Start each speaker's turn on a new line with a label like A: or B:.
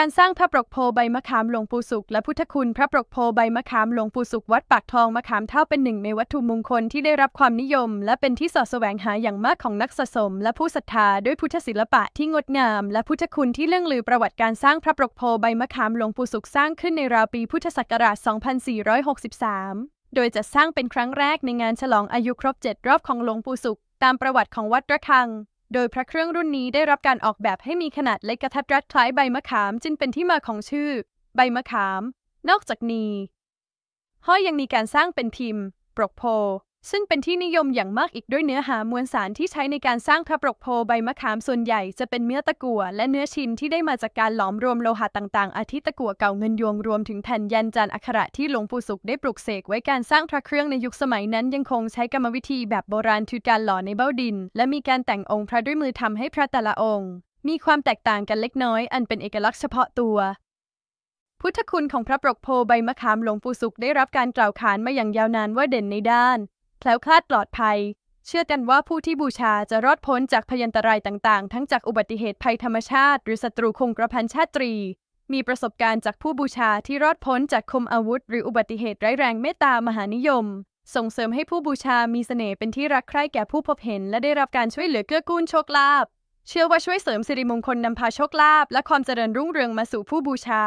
A: การสร้างพระปรกโพใบมะขามหลวงปู่สุขและพุทธคุณพระปรกโพใบมะขามหลวงปู่สุขวัดปากทองมะขามเท่าเป็นหนึ่งในวัตถุมงคลที่ได้รับความนิยม และเป็นที่สอดแสวงหาอย่างมากของนักสะสม และผู้ศรัทธาด้วยพุทธศิลปะที่งดงาม และพุทธคุณที่เรื่องลือประวัติการสร้างพระปรกโพใบมะขามหลวงปู่สุขสร้างขึ้นในราวปีพุทธศักราช 2463 โดยจะสร้างเป็นครั้งแรกในงานฉลองอายุครบ 7 รอบของหลวงปู่สุขตามประวัติของวัดระฆัง โดยพระเครื่องรุ่นนี้ได้รับการออกแบบให้มีขนาดเล็กกระทัดรัดคล้ายใบมะขาม จึงเป็นที่มาของชื่อ ใบมะขาม นอกจากนี้ ห้อยยังมีการสร้างเป็นพิมพ์ ปรกโพ ซึ่งเป็นที่นิยมอย่างมากอีกด้วยเนื้อหามวลสารที่ใช้ในการสร้างพระปรกโพใบมะขามส่วนใหญ่จะเป็นเนื้อตะกั่วและเนื้อชินที่ได้มาจากการหลอมรวมโลหะต่างๆ อาทิตะกั่วเก่าเงินยวงรวมถึงแผ่นยันจานอักขระที่หลวงปู่สุขได้ปลุกเสกไว้การสร้างพระเครื่องในยุคสมัยนั้นยังคงใช้กรรมวิธีแบบโบราณคือการหล่อในเบ้าดิน และมีการแต่งองค์พระด้วยมือทำให้พระแต่ละองค์ มีความแตกต่างกันเล็กน้อย อันเป็นเอกลักษณ์เฉพาะตัวพุทธคุณของพระปรกโพใบมะขามหลวงปู่สุขได้รับการกล่าวขานมาอย่างยาวนานว่าเด่นในด้าน แคล้วคลาดปลอดภัย เชื่อกันว่าผู้ที่บูชาจะรอดพ้นจากพยันตรายต่างๆ ทั้งจากอุบัติเหตุภัยธรรมชาติ หรือศัตรูคงกระพันชาตรี มีประสบการณ์จากผู้บูชาที่รอดพ้นจากคมอาวุธ หรืออุบัติเหตุร้ายแรงเมตตามหานิยม ส่งเสริมให้ผู้บูชามีเสน่ห์เป็นที่รักใคร่แก่ผู้พบเห็น และได้รับการช่วยเหลือเกื้อกูลโชคลาภเชื่อว่าช่วยเสริมสิริมงคลนำพาโชคลาภและความเจริญรุ่งเรืองมาสู่ผู้บูชา